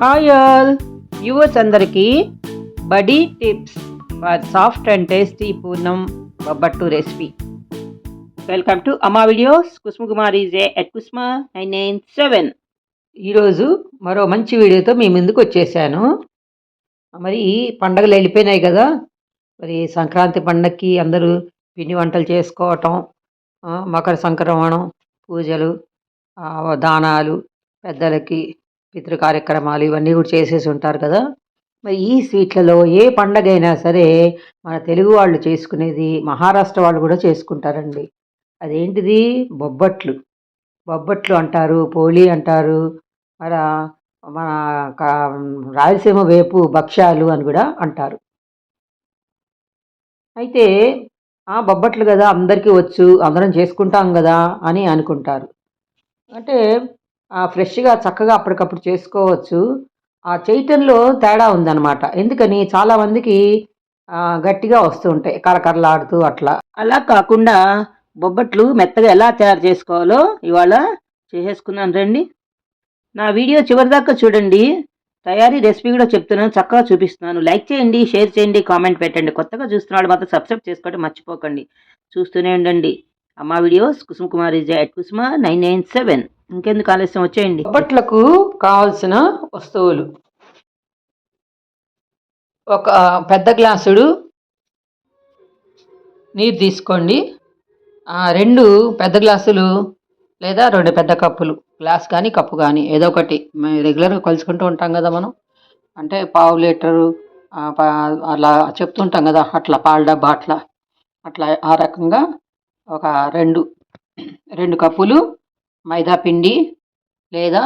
Hi all. Yours అందరికీ buddy tips for soft and tasty purnam bobbattu recipe. Welcome to Amma videos. Kusuma Kumar J at Kusuma nine nine seven. ఈరోజు మరో మంచి వీడియోతో మీ ముందుకు వచ్చేసాను. మరి పండగలు వెళ్ళిపోయినాయి కదా. మరి సంక్రాంతి పండగకి అందరూ పిండి వంటలు చేసుకోవటం మకర సంక్రమణం పూజలు దానాలు పెద్దలకి పితృ కార్యక్రమాలు ఇవన్నీ కూడా చేసేసి ఉంటారు కదా. మరి ఈ స్వీట్లలో ఏ పండగ అయినా సరే మన తెలుగు వాళ్ళు చేసుకునేది మహారాష్ట్ర వాళ్ళు కూడా చేసుకుంటారండి. అదేంటిది? బొబ్బట్లు. బొబ్బట్లు అంటారు పోలి అంటారు మన మన రాయలసీమ వేపు భక్ష్యాలు అని కూడా అంటారు. అయితే ఆ బొబ్బట్లు కదా అందరికీ వచ్చు అందరం చేసుకుంటాం కదా అని అనుకుంటారు. అంటే ఫ్రెష్గా చక్కగా అప్పటికప్పుడు చేసుకోవచ్చు. ఆ చేయటంలో తేడా ఉందన్నమాట. ఎందుకని? చాలామందికి గట్టిగా వస్తూ ఉంటాయి. కరకరలాడుతూ అట్లా. అలా కాకుండా బొబ్బట్లు మెత్తగా ఎలా తయారు చేసుకోవాలో ఇవాళ చేసేసుకున్నాను రండి. నా వీడియో చివరిదాకా చూడండి. తయారీ రెసిపీ కూడా చెప్తున్నాను. చక్కగా చూపిస్తున్నాను. లైక్ చేయండి షేర్ చేయండి కామెంట్ పెట్టండి. కొత్తగా చూస్తున్నాడు మాత్రం సబ్స్క్రైబ్ చేసుకోవడం మర్చిపోకండి. చూస్తూనే ఉండండి. Amma videos Kusuma Kumar is at Kusuma nine nine seven. ఇంకెందుకు ఆలస్యం? వచ్చేయండి. బొబ్బట్లకు కావాల్సిన వస్తువులు. ఒక పెద్ద గ్లాసుడు నీరు తీసుకోండి. రెండు పెద్ద గ్లాసులు లేదా రెండు పెద్ద కప్పులు. గ్లాస్ కానీ కప్పు కానీ ఏదో ఒకటి. మేము రెగ్యులర్గా కలుసుకుంటూ ఉంటాం కదా మనం. అంటే పావు లీటరు అలా చెప్తుంటాం కదా అట్లా పాల డబ్బా అట్లా. అట్లా ఆ రకంగా ఒక రెండు రెండు కప్పులు మైదా పిండి లేదా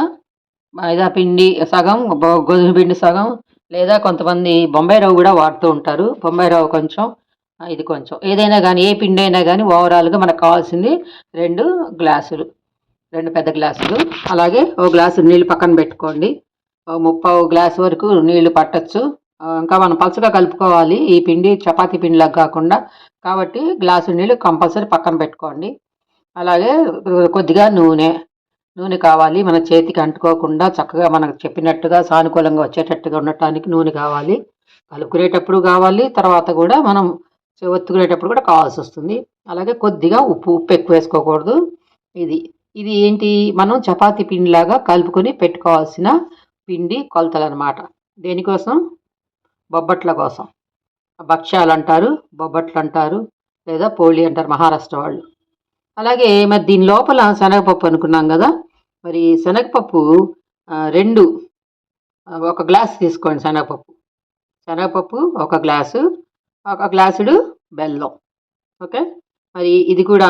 మైదా పిండి సగం గోధుమ పిండి సగం లేదా కొంతమంది బొంబాయి రవ్వ కూడా వాడుతూ ఉంటారు. బొంబాయి రవ్వ కొంచెం ఇది కొంచెం. ఏదైనా కానీ ఏ పిండి అయినా కానీ ఓవరాల్గా మనకు కావాల్సింది రెండు గ్లాసులు రెండు పెద్ద గ్లాసులు. అలాగే ఓ గ్లాసు నీళ్ళు పక్కన పెట్టుకోండి. ఓ గ్లాస్ వరకు నీళ్ళు పట్టచ్చు. ఇంకా మనం పలుచగా కలుపుకోవాలి. ఈ పిండి చపాతీ పిండిలా కాకుండా కాబట్టి గ్లాసు నీళ్ళు కంపల్సరీ పక్కన పెట్టుకోండి. అలాగే కొద్దిగా నూనె. నూనె కావాలి మన చేతికి అంటుకోకుండా చక్కగా మనకు చెప్పినట్టుగా సానుకూలంగా వచ్చేటట్టుగా ఉండటానికి నూనె కావాలి. కలుపుకునేటప్పుడు కావాలి తర్వాత కూడా మనం ఒత్తుకునేటప్పుడు కూడా కావాల్సి వస్తుంది. అలాగే కొద్దిగా ఉప్పు ఉప్పు ఎక్కువ వేసుకోకూడదు. ఇది ఇది ఏంటి? మనం చపాతి పిండిలాగా కలుపుకొని పెట్టుకోవాల్సిన పిండి కొలతలు అనమాట దేనికోసం? బొబ్బట్ల కోసం. భక్ష్యాలు అంటారు బొబ్బట్లు అంటారు లేదా పోళీ అంటారు మహారాష్ట్ర వాళ్ళు. అలాగే మరి దీని లోపల శనగపప్పు అనుకున్నాం కదా? మరి శనగపప్పు రెండు ఒక గ్లాస్ తీసుకోండి శనగపప్పు. శనగపప్పు ఒక గ్లాసు ఒక గ్లాసుడు బెల్లం. ఓకే? మరి ఇది కూడా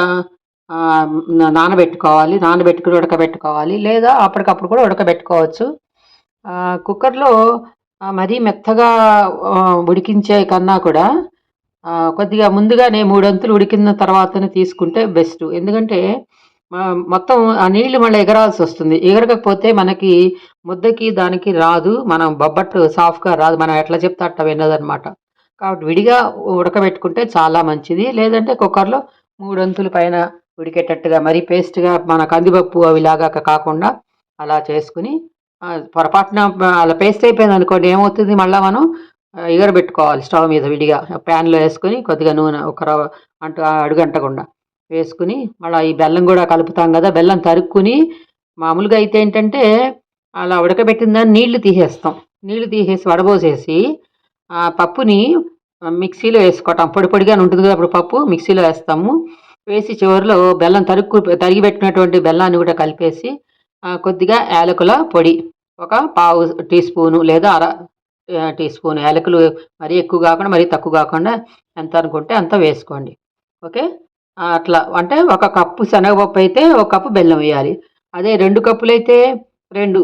నానబెట్టుకోవాలి. నానబెట్టుకుని ఉడకబెట్టుకోవాలి. లేదా అప్పటికప్పుడు కూడా ఉడకబెట్టుకోవచ్చు. కుక్కర్లో మరీ మెత్తగా ఉడికించే కన్నా కూడా కొద్దిగా ముందుగానే మూడొంతులు ఉడికిన తర్వాతనే తీసుకుంటే బెస్ట్. ఎందుకంటే మొత్తం ఆ నీళ్ళు మళ్ళీ ఎగరాల్సి వస్తుంది. ఎగరకపోతే మనకి ముద్దకి దానికి రాదు. మనం బొబ్బట్టు సాఫ్ట్గా రాదు. మనం ఎట్లా చెప్తే అట్లా వినదనమాట కాబట్టి విడిగా ఉడకబెట్టుకుంటే చాలా మంచిది. లేదంటే కుక్కర్లో మూడొంతుల పైన ఉడికేటట్టుగా మరీ పేస్ట్గా మన కందిపప్పు అవిలాగా కాకుండా అలా చేసుకుని పొరపాటున అలా పేస్ట్ అయిపోయింది అనుకోండి ఏమవుతుంది? మళ్ళీ మనం ఎగరబెట్టుకోవాలి స్టవ్ మీద విడిగా. ప్యాన్లో వేసుకొని కొద్దిగా నూనె ఒక రవ అంట అడుగంటకుండా వేసుకుని మళ్ళీ ఈ బెల్లం కూడా కలుపుతాం కదా బెల్లం తరుక్కుని మామూలుగా అయితే ఏంటంటే అలా ఉడకబెట్టిన దాన్ని నీళ్ళు తీసేస్తాం. నీళ్ళు తీసేసి వడబోసేసి ఆ పప్పుని మిక్సీలో వేసుకోవటం. పొడి పొడిగా ఉంటుంది కదా అప్పుడు పప్పు మిక్సీలో వేస్తాము. వేసి చివరిలో బెల్లం తరుక్కు తరిగి పెట్టినటువంటి బెల్లాన్ని కూడా కలిపేసి కొద్దిగా యాలకుల పొడి ఒక పావు టీ స్పూను లేదా అర టీ స్పూన్ యాలకులు మరీ ఎక్కువ కాకుండా మరీ తక్కువ కాకుండా ఎంత అనుకుంటే అంత వేసుకోండి. ఓకే? అట్లా అంటే ఒక కప్పు శనగపప్పు అయితే ఒక కప్పు బెల్లం వేయాలి. అదే రెండు కప్పులు అయితే రెండు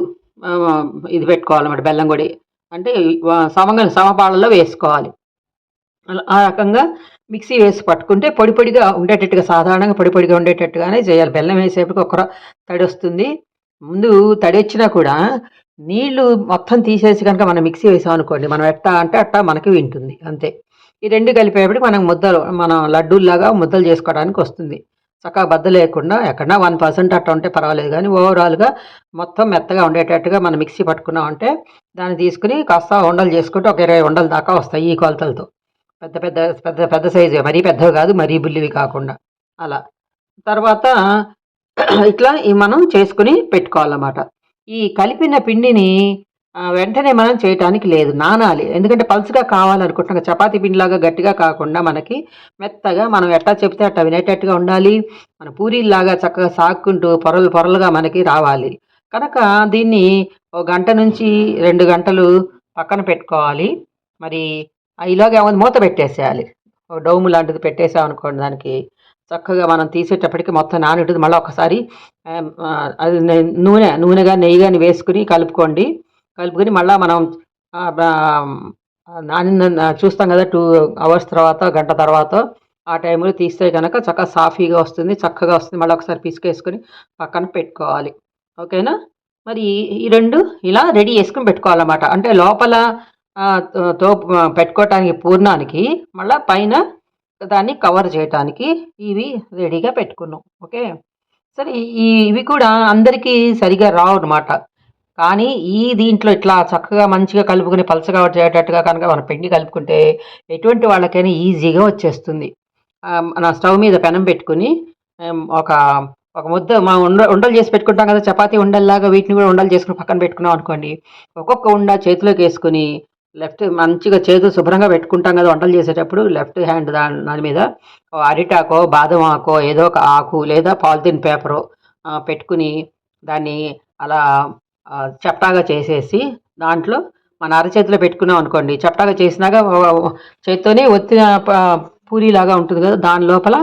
ఇది పెట్టుకోవాలన్నమాట బెల్లం కూడా అంటే సమంగా సమగ సమపాళ్ళలో వేసుకోవాలి. అలా ఆ రకంగా మిక్సీ వేసి పట్టుకుంటే పొడి పొడిగా ఉండేటట్టుగా సాధారణంగా పొడి పొడిగా ఉండేటట్టుగానే చేయాలి. బెల్లం వేసేపటికి ఒక తడి వస్తుంది. ముందు తడి వచ్చినా కూడా నీళ్ళు మొత్తం తీసేసి కనుక మనం మిక్సీ వేసాం అనుకోండి మనం ఎట్టా అంటే అట్టా మనకి వింటుంది అంతే. ఈ రెండు కలిపేపటికి మనం ముద్దలు మనం లడ్డూల్లాగా ముద్దలు చేసుకోవడానికి వస్తుంది. చక్కగా బద్ద లేకుండా ఎక్కడన్నా వన్ పర్సెంట్ అట్లా ఉంటే పర్వాలేదు కానీ ఓవరాల్గా మొత్తం మెత్తగా ఉండేటట్టుగా మనం మిక్సీ పట్టుకున్నామంటే దాన్ని తీసుకుని కాస్త ఉండలు చేసుకుంటే ఒక ఇరవై ఉండలు దాకా వస్తాయి ఈ కొలతలతో. పెద్ద పెద్ద పెద్ద పెద్ద సైజు మరీ పెద్దవి కాదు మరీ బుల్లివి కాకుండా. అలా. తర్వాత ఇట్లా మనం చేసుకుని పెట్టుకోవాలన్నమాట. ఈ కలిపిన పిండిని వెంటనే మనం చేయటానికి లేదు నానాలి. ఎందుకంటే పల్చుగా కావాలనుకుంటున్నాం చపాతీ పిండిలాగా గట్టిగా కాకుండా మనకి మెత్తగా మనం ఎట్లా చెప్తే అట్లా వినేటట్టుగా ఉండాలి. మన పూరీలాగా చక్కగా సాక్కుంటూ పొరలు పొరలుగా మనకి రావాలి. కనుక దీన్ని ఒక గంట నుంచి రెండు గంటలు పక్కన పెట్టుకోవాలి. మరి ఆ ఈలోగా ఏమైంది మూత పెట్టేసేయాలి. ఒక డౌము లాంటిది పెట్టేసాం అనుకోండి దానికి చక్కగా మనం తీసేటప్పటికి మొత్తం నానుంటుంది. మళ్ళీ ఒకసారి అది నూనె నూనెగా నెయ్యి కానీ వేసుకుని కలుపుకోండి. కలుపుకొని మళ్ళీ మనం నానిన చూస్తాం కదా టూ అవర్స్ తర్వాత గంట తర్వాత ఆ టైంలో తీస్తే కనుక చక్కగా సాఫీగా వస్తుంది చక్కగా వస్తుంది. మళ్ళీ ఒకసారి పిసికేసుకొని పక్కన పెట్టుకోవాలి. ఓకేనా? మరి ఈ- రెండు ఇలా రెడీ చేసుకుని పెట్టుకోవాలన్నమాట. అంటే లోపల తో పెట్టుకోవటానికి పూర్ణానికి మళ్ళీ పైన దాన్ని కవర్ చేయటానికి ఇవి రెడీగా పెట్టుకున్నాం. ఓకే? సరే ఇవి కూడా అందరికీ సరిగా రావు అనమాట కానీ ఈ దీంట్లో ఇట్లా చక్కగా మంచిగా కలుపుకొని పలసగా చేయటట్టుగా కనుక మన పిండి కలుపుకుంటే ఎటువంటి వాళ్ళకైనా ఈజీగా వచ్చేస్తుంది. నా మన స్టవ్ మీద పెనం పెట్టుకుని ఒక ఒక ముద్ద మనం ఉండ ఉండలు చేసి పెట్టుకుంటాం కదా చపాతీ ఉండల్లాగా వీటిని కూడా ఉండలు చేసుకుని పక్కన పెట్టుకున్నాం అనుకోండి ఒక్కొక్క ఉండ చేతిలోకి వేసుకుని లెఫ్ట్ మంచిగా చేతులు శుభ్రంగా పెట్టుకుంటాం కదా వంటలు చేసేటప్పుడు లెఫ్ట్ హ్యాండ్ దాని దాని మీద అరిటాకో బాదం ఆకో ఏదో ఒక ఆకు లేదా పాలిథిన్ పేపరు పెట్టుకుని దాన్ని అలా చప్టాగా చేసేసి దాంట్లో మన అరచేతిలో పెట్టుకున్నాం అనుకోండి చప్టాగా చేసినాక చేతితోనే చేత్తోనే ఒత్తిన పూరిలాగా ఉంటుంది కదా దాని లోపల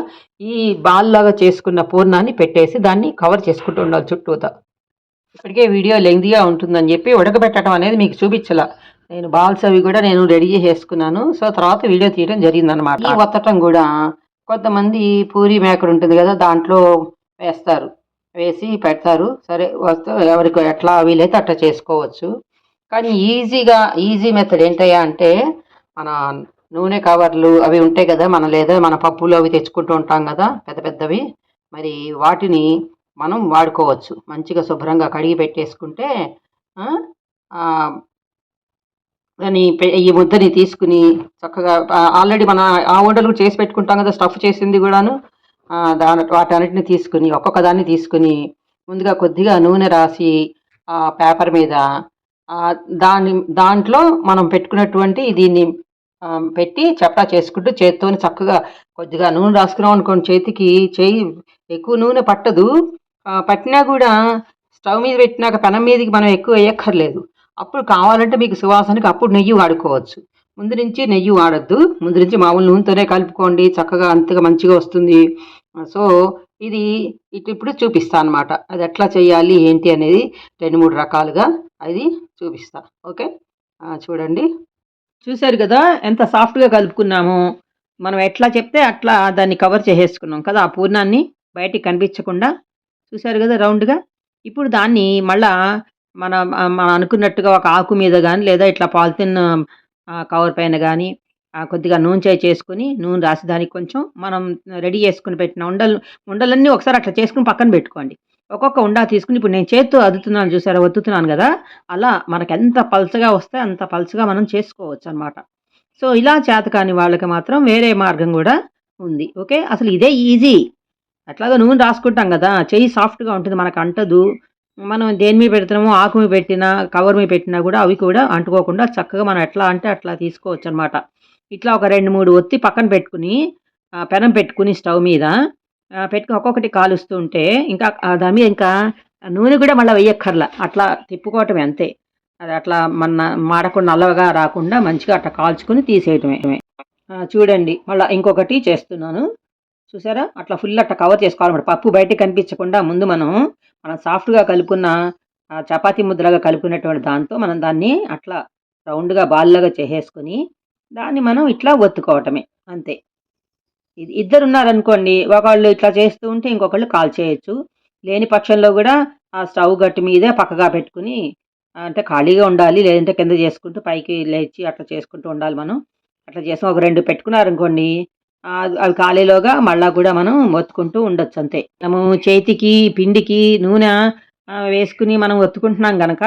ఈ బాల్ లాగా చేసుకున్న పూర్ణాన్ని పెట్టేసి దాన్ని కవర్ చేసుకుంటూ ఉండాలి చుట్టూతా. ఇప్పటికే వీడియో లెంగ్తీగా ఉంటుందని చెప్పి ఉడకబెట్టడం అనేది మీకు చూపించలా. నేను బాల్స్ అవి కూడా నేను రెడీ చేసుకున్నాను. సో తర్వాత వీడియో తీయడం జరిగిందనమాట ఈ వత్తటం కూడా కొంతమంది పూరి మేకడు ఉంటుంది కదా దాంట్లో వేస్తారు. వేసి పెడతారు. సరే వస్తూ ఎవరికి ఎట్లా వీలైతే అట్లా చేసుకోవచ్చు. కానీ ఈజీగా ఈజీ మెథడ్ ఏంటయ్యా అంటే మన నూనె కవర్లు అవి ఉంటాయి కదా మన లేదా మన పప్పులు అవి తెచ్చుకుంటూ ఉంటాం కదా పెద్ద పెద్దవి. మరి వాటిని మనం వాడుకోవచ్చు. మంచిగా శుభ్రంగా కడిగి పెట్టేసుకుంటే అని పె- ఈ ముద్దని తీసుకుని చక్కగా ఆల్రెడీ మన ఆ వంటలు చేసి పెట్టుకుంటాం కదా స్టఫ్ చేసింది కూడాను. దాని దాని వాటన్నిటిని తీసుకుని ఒక్కొక్క దాన్ని తీసుకుని ముందుగా కొద్దిగా నూనె రాసి ఆ పేపర్ మీద దాని దాంట్లో మనం పెట్టుకున్నటువంటి దీన్ని పెట్టి చప్పా చేసుకుంటూ చేత్తోని చక్కగా కొద్దిగా నూనె రాసుకున్నాం అనుకోండి చేతికి చేయి ఎక్కువ నూనె పట్టదు. పట్టినా కూడా స్టవ్ మీద పెట్టినాక పెనం మీదకి మనం ఎక్కువ వేయక్కర్లేదు. అప్పుడు కావాలంటే మీకు సువాసనకి అప్పుడు నెయ్యి వాడుకోవచ్చు. ముందు నుంచి నెయ్యి వాడద్దు. ముందు నుంచి మామూలు నూనెతోనే కలుపుకోండి. చక్కగా అంతగా మంచిగా వస్తుంది. సో ఇది ఇటు ఇప్పుడు చూపిస్తా అనమాట అది ఎట్లా చేయాలి? ఏంటి అనేది రెండు మూడు రకాలుగా అది చూపిస్తా. ఓకే? చూడండి. చూశారు కదా ఎంత సాఫ్ట్గా కలుపుకున్నాము. మనం ఎట్లా చెప్తే అట్లా దాన్ని కవర్ చేసేసుకున్నాం కదా ఆ పూర్ణాన్ని బయటికి కనిపించకుండా. చూశారు కదా రౌండ్గా? ఇప్పుడు దాన్ని మళ్ళా మన మనం అనుకున్నట్టుగా ఒక ఆకు మీద కానీ లేదా ఇట్లా పాలిథిన్ కవర్ పైన కానీ కొద్దిగా నూనె చేయి చేసుకుని నూనె రాసి దానికి కొంచెం మనం రెడీ చేసుకుని పెట్టిన ఉండలు ఉండలన్నీ ఒకసారి అట్లా చేసుకుని పక్కన పెట్టుకోండి. ఒక్కొక్క ఉండా తీసుకుని ఇప్పుడు నేను చేత్తో అదుతున్నాను చూసారా వద్దుతున్నాను కదా అలా మనకు ఎంత పల్చగా వస్తే అంత పల్చగా మనం చేసుకోవచ్చు అనమాట సో ఇలా చేత కాని వాళ్ళకి మాత్రం వేరే మార్గం కూడా ఉంది. ఓకే? అసలు ఇదే ఈజీ. అట్లాగా నూనె రాసుకుంటాం కదా చెయ్యి సాఫ్ట్గా ఉంటుంది మనకు అంటదు. మనం దేని మీద పెడుతున్నామో ఆకు మీద పెట్టినా కవర్ మీద పెట్టినా కూడా అవి కూడా అంటుకోకుండా చక్కగా మనం ఎట్లా అంటే అట్లా తీసుకోవచ్చు అనమాట ఇట్లా ఒక రెండు మూడు ఒత్తి పక్కన పెట్టుకుని పెనం పెట్టుకుని స్టవ్ మీద పెట్టుకుని ఒక్కొక్కటి కాలుస్తూ ఉంటే ఇంకా దాని మీద ఇంకా నూనె కూడా మళ్ళీ వేయక్కర్లా. అట్లా తిప్పుకోవటమే అంతే. అది అట్లా మన మాడకుండా నల్లగా రాకుండా మంచిగా అట్లా కాల్చుకుని తీసేయటమే. చూడండి. మళ్ళీ ఇంకొకటి చేస్తున్నాను. చూసారా? అట్లా ఫుల్ అట్లా కవర్ చేసుకోవాలన్నమాట. పప్పు బయటకు కనిపించకుండా ముందు మనం మనం సాఫ్ట్గా కలుపుకున్న చపాతీ ముద్దలాగా కలుపుకున్నటువంటి దాంతో మనం దాన్ని అట్లా రౌండ్గా బాల్లాగా చేసేసుకుని దాన్ని మనం ఇట్లా ఒత్తుకోవటమే అంతే. ఇది ఇద్దరు ఉన్నారనుకోండి ఒకళ్ళు ఇట్లా చేస్తూ ఉంటే ఇంకొకళ్ళు కాల్ చేయొచ్చు. లేని పక్షంలో కూడా ఆ స్టవ్ గట్టి మీదే పక్కగా పెట్టుకుని అంటే ఖాళీగా ఉండాలి లేదంటే కింద చేసుకుంటూ పైకి లేచి అట్లా చేసుకుంటూ ఉండాలి మనం. అట్లా చేసాం ఒక రెండు పెట్టుకున్నారనుకోండి అవి కాలేలోగా మళ్ళా కూడా మనం ఒత్తుకుంటూ ఉండొచ్చు అంతే. మనము చేతికి పిండికి నూనె వేసుకుని మనం ఒత్తుకుంటున్నాం గనక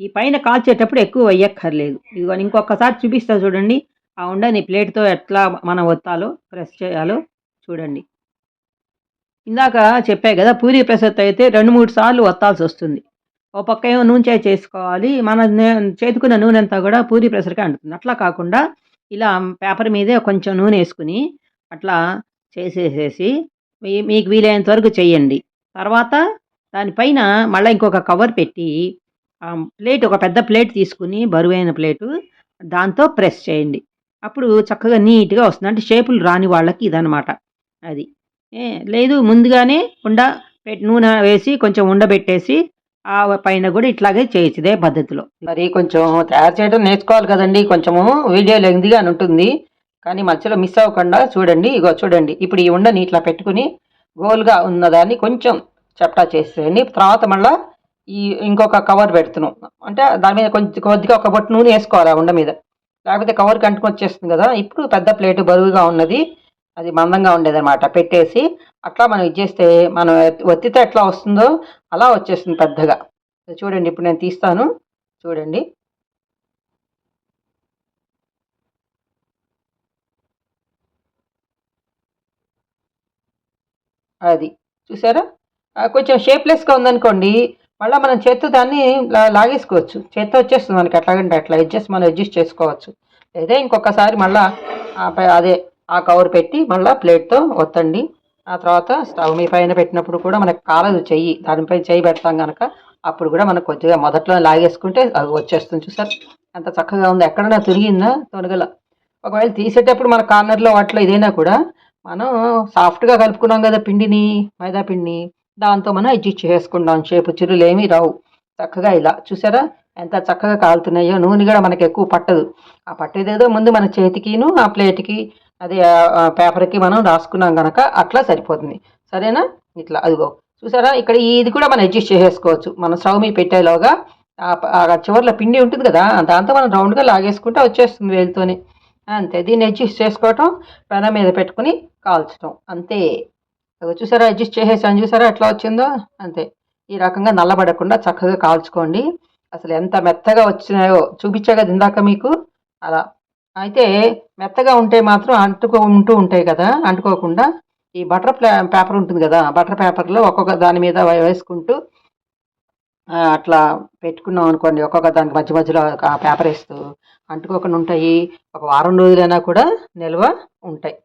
ఈ పైన కాల్చేటప్పుడు ఎక్కువ వేయక్కర్లేదు ఇదిగో ఇంకొకసారి చూపిస్తా చూడండి. ఆ ఉండని ప్లేట్తో ఎట్లా మనం ఒత్తాలో ప్రెస్ చేయాలో చూడండి. ఇందాక చెప్పా కదా పూరి ప్రెసర్తో అయితే రెండు మూడు సార్లు ఒత్తాల్సి వస్తుంది. ఓ పక్క ఏమో నూనె చేయి చేసుకోవాలి. మన చేతుకున్న నూనె అంతా కూడా పూరి ప్రెసర్కి అంటుంది అట్లా కాకుండా ఇలా పేపర్ మీదే కొంచెం నూనె వేసుకుని అట్లా చేసేసేసి మీ- మీకు వీలైనంత వరకు చేయండి. తర్వాత దానిపైన మళ్ళీ ఇంకొక కవర్ పెట్టి ప్లేట్ ఒక పెద్ద ప్లేట్ తీసుకుని బరువైన ప్లేటు దాంతో ప్రెస్ చేయండి. అప్పుడు చక్కగా నీట్గా వస్తుంది. అంటే షేపులు రాని వాళ్ళకి ఇదనమాట అది. ఏ లేదు ముందుగానే ఉండ పెట్టి నూనె వేసి కొంచెం ఉండబెట్టేసి ఆ పైన కూడా ఇట్లాగే చేయొచ్చు ఇదే పద్ధతిలో. మరి కొంచెం తయారు చేయడం నేర్చుకోవాలి కదండి. కొంచెము వీడియో లెంగ్దిగా ఉంటుంది. కానీ మధ్యలో మిస్ అవ్వకుండా చూడండి ఇగో చూడండి. ఇప్పుడు ఈ ఉండని ఇట్లా పెట్టుకుని గోల్గా ఉన్నదాన్ని కొంచెం చప్టా చేసేయండి. తర్వాత మళ్ళీ ఈ ఇంకొక కవర్ పెడుతున్నాం అంటే దాని మీద కొంచెం కొద్దిగా ఒక బొట్టు నూనె వేసుకోవాలి ఆ ఉండ మీద. లేకపోతే కవర్ కంటుకు వచ్చేస్తుంది కదా. ఇప్పుడు పెద్ద ప్లేట్ బరువుగా ఉన్నది. అది మందంగా ఉండేది అనమాట పెట్టేసి అట్లా మనం ఇచ్చేస్తే మనం ఒత్తితే ఎట్లా వస్తుందో అలా వచ్చేస్తుంది పెద్దగా. చూడండి ఇప్పుడు నేను తీస్తాను. చూడండి. అది. చూసారా? కొంచెం షేప్లెస్గా ఉందనుకోండి మళ్ళీ మనం చేత్తో దాన్ని లాగేసుకోవచ్చు. చేత్తో వచ్చేస్తుంది మనకి ఎట్లాగంటే అట్లా అడ్జస్ట్ మనం అడ్జస్ట్ చేసుకోవచ్చు. లేదా ఇంకొకసారి మళ్ళీ అదే ఆ కవర్ పెట్టి మళ్ళీ ప్లేట్తో ఒత్తండి. ఆ తర్వాత స్టవ్ మీ పైన పెట్టినప్పుడు కూడా మనకు కాలదు చెయ్యి. దానిపై చెయ్యి పెడతాం కనుక అప్పుడు కూడా మనకు కొద్దిగా మొదట్లో లాగేసుకుంటే అది వచ్చేస్తుంది. చూసారు? ఎంత చక్కగా ఉంది. ఎక్కడైనా తిరిగిందా? తొనగల ఒకవేళ తీసేటప్పుడు మన కార్నర్లో వాటిలో ఇదైనా కూడా మనం సాఫ్ట్గా కలుపుకున్నాం కదా పిండిని మైదా పిండిని. దాంతో మనం అడ్జస్ట్ చేసుకుంటాం షేపు చిరులు ఏమీ రావు. చక్కగా ఇలా చూసారా? ఎంత చక్కగా కాలుతున్నాయో. నూనె కూడా మనకి ఎక్కువ పట్టదు. ఆ పట్టేదేదో ముందు మన చేతికిను ఆ ప్లేట్కి అది పేపర్కి మనం రాసుకున్నాం కనుక అట్లా సరిపోతుంది. సరేనా? ఇట్లా అదిగో. చూసారా? ఇక్కడ ఇది కూడా మనం అడ్జస్ట్ చేసేసుకోవచ్చు మనం స్టవ్ మీద పెట్టేలోగా ఆ చివర్లో పిండి ఉంటుంది కదా దాంతో మనం రౌండ్గా లాగేసుకుంటే వచ్చేస్తుంది వేలుతోనే. అంతే. దీన్ని అడ్జస్ట్ చేసుకోవటం పెనం మీద పెట్టుకుని కాల్చటం. అంతే. చూసారా అడ్జస్ట్ చేసేసాను చూసారా ఎట్లా వచ్చిందో? అంతే. ఈ రకంగా నల్లబడకుండా చక్కగా కాల్చుకోండి. అసలు ఎంత మెత్తగా వచ్చినాయో చూపించా కదా ఇందాక మీకు? అలా. అయితే మెత్తగా ఉంటే మాత్రం అంటుకో ఉంటూ ఉంటాయి కదా అంటుకోకుండా ఈ బటర్ పేపర్ ఉంటుంది కదా బటర్ పేపర్లో ఒక్కొక్క దాని మీద వేసుకుంటూ అట్లా పెట్టుకున్నాం అనుకోండి. ఒక్కొక్క దానికి మధ్య మధ్యలో ఆ పేపర్ వేస్తూ అంటుకోకుండా ఉంటాయి. ఒక వారం రోజులైనా కూడా నిల్వ ఉంటాయి.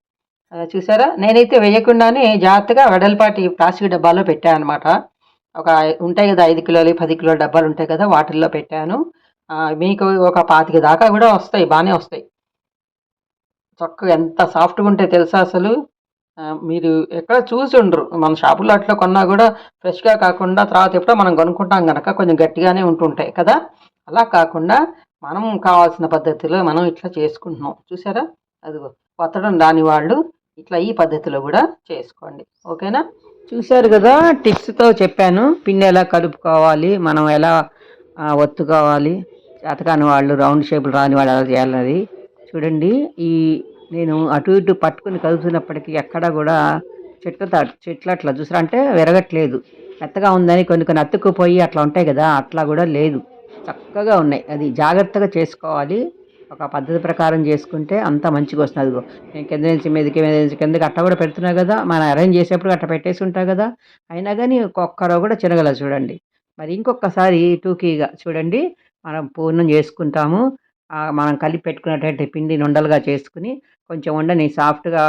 చూసారా? నేనైతే వేయకుండానే జాగ్రత్తగా వెడల్పాటి ప్లాస్టిక్ డబ్బాలో పెట్టాను అనమాట ఒక ఉంటాయి కదా ఐదు కిలోలు పది కిలోల డబ్బాలు ఉంటాయి కదా వాటిల్లో పెట్టాను. మీకు ఒక పాతిక దాకా కూడా వస్తాయి బాగానే వస్తాయి. చక్కగా ఎంత సాఫ్ట్గా ఉంటాయి తెలుసా అసలు? మీరు ఎక్కడ చూసి ఉండరు. మన షాపులో అట్లా కొన్నా కూడా ఫ్రెష్గా కాకుండా తర్వాత ఎప్పుడో మనం కొనుక్కుంటాం కనుక కొంచెం గట్టిగానే ఉంటుంటాయి కదా. అలా కాకుండా మనం కావాల్సిన పద్ధతిలో మనం ఇట్లా చేసుకుంటున్నాం. చూసారా? అదిగో కొత్తడం రాని వాళ్ళు ఇట్లా ఈ పద్ధతిలో కూడా చేసుకోండి. ఓకేనా? చూశారు కదా టిప్స్తో చెప్పాను. పిండి ఎలా కలుపుకోవాలి మనం ఎలా ఒత్తుకోవాలి. చేతకాని వాళ్ళు రౌండ్ షేపులు రాని వాళ్ళు ఎలా చేయాలన్నది. చూడండి ఈ నేను అటు ఇటు పట్టుకుని కదుపుతున్నప్పటికీ ఎక్కడ కూడా చెట్ల చెట్లు అట్లా చూసారా అంటే విరగట్లేదు. మెత్తగా ఉందని కొన్ని కొన్ని అతుక్కుపోయి అట్లా ఉంటాయి కదా అట్లా కూడా లేదు. చక్కగా ఉన్నాయి. అది జాగ్రత్తగా చేసుకోవాలి. ఒక పద్ధతి ప్రకారం చేసుకుంటే అంత మంచిగా వస్తుంది. అదిగో నేను కింద నుంచి మీదకి మీద నుంచి కిందకి అట్ట కూడా పెడుతున్నా కదా మనం అరేంజ్ చేసేప్పుడు అట్ట పెట్టేసి ఉంటా కదా. అయినా కానీ ఒక్కరో కూడా చిరగల చూడండి. మరి ఇంకొకసారి టూకీగా చూడండి. మనం పూర్ణం చేసుకుంటాము. మనం కలిపి పెట్టుకున్నటువంటి పిండిని ఉండలుగా చేసుకుని కొంచెం ఉండని సాఫ్ట్గా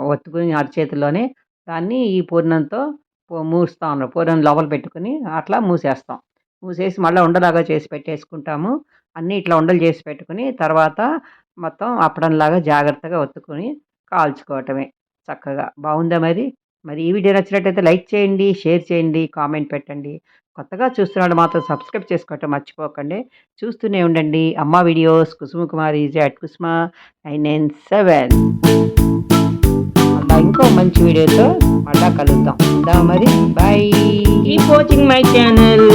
ఒత్తుకుని అరచేతిలోనే దాన్ని ఈ పూర్ణంతో పూ- మూస్తాం పూర్ణం లోపల పెట్టుకుని అట్లా మూసేస్తాం. మూసేసి మళ్ళీ ఉండలాగా చేసి పెట్టేసుకుంటాము. అన్నీ ఇట్లా ఉండలు చేసి పెట్టుకుని తర్వాత మొత్తం అప్పడంలాగా జాగ్రత్తగా ఒత్తుకుని కాల్చుకోవటమే చక్కగా. బాగుందా మరి? మరి ఈ వీడియో నచ్చినట్టయితే లైక్ చేయండి షేర్ చేయండి కామెంట్ పెట్టండి. కొత్తగా చూస్తున్నాడు మాత్రం సబ్స్క్రైబ్ చేసుకోవటం మర్చిపోకండి. చూస్తూనే ఉండండి. Amma videos Kusuma Kumari at Kusuma nine nine seven. మళ్ళీ ఇంకో మంచి వీడియోతో మళ్ళా కలుద్దాం. ఉందా మరి? బాయ్ ఈ కోచింగ్ మై ఛానల్